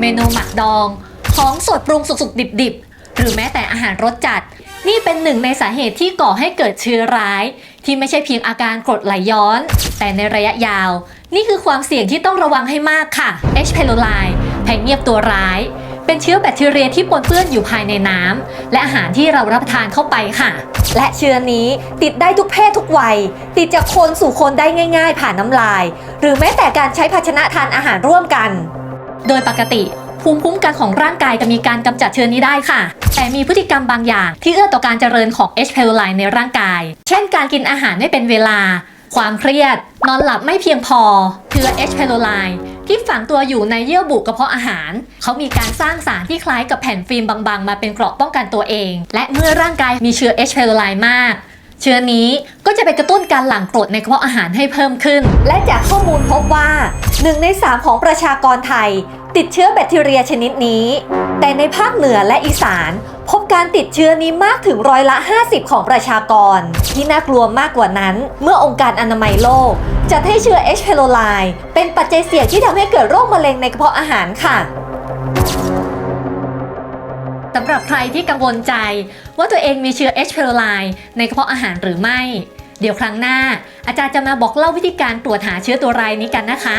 เมนูหมักดอง ของสดปรุงสุกๆ ดิบๆ หรือแม้แต่อาหารรสจัด นี่เป็นหนึ่งในสาเหตุที่ก่อให้เกิดเชื้อร้าย ที่ไม่ใช่เพียงอาการกรดไหลย้อน แต่ในระยะยาว นี่คือความเสี่ยงที่ต้องระวังให้มากค่ะ H. pylori แผงเงียบตัวร้าย เป็นเชื้อแบคทีเรียที่ปนเปื้อนอยู่ภายในน้ำและอาหารที่เรารับประทานเข้าไปค่ะ และเชื้อนี้ติดได้ทุกเพศทุกวัย ติดจากคนสู่คนได้ง่าย ๆ ผ่านน้ำลาย หรือแม้แต่การใช้ภาชนะทานอาหารร่วมกัน โดยปกติภูมิคุ้มกันของร่างกายจะมีการกำจัดเชื้อนี้ได้ค่ะ แต่มีพฤติกรรมบางอย่างที่เอื้อต่อการเจริญของ H. pylori ในร่างกาย เช่น การกินอาหารไม่เป็นเวลา ความเครียด นอนหลับไม่เพียงพอเชื้อ H. pylori ที่ฝังตัวอยู่ในเยื่อบุกระเพาะอาหาร เขามีการสร้างสารที่คล้ายกับแผ่นฟิล์มบางๆ มาเป็นเกราะป้องกันตัวเอง และเมื่อร่างกายมีเชื้อ H. pylori มาก เชื้อนี้ ก็จะไปกระตุ้นการหลั่งกรดในกระเพาะอาหารให้เพิ่มขึ้น และจากข้อมูลพบว่า1ใน3 ของประชากรไทย ติดเชื้อแบคทีเรียชนิดนี้ แต่ในภาคเหนือและอีสาน พบการติดเชื้อนี้มากถึงร้อยละ 50 ของประชากร ที่น่ากลัวมากกว่านั้น เมื่อองค์การอนามัยโลกจัดให้เชื้อ H. pylori เป็นปัจจัยเสี่ยงที่ทำให้เกิดโรคมะเร็งในกระเพาะอาหารค่ะสำหรับใครที่กังวลใจว่าตัวเองมีเชื้อ H. pylori ในกระเพาะอาหารหรือไม่ เดี๋ยวครั้งหน้า อาจารย์จะมาบอกเล่าวิธีการตรวจหาเชื้อตัวรายนี้กันนะคะ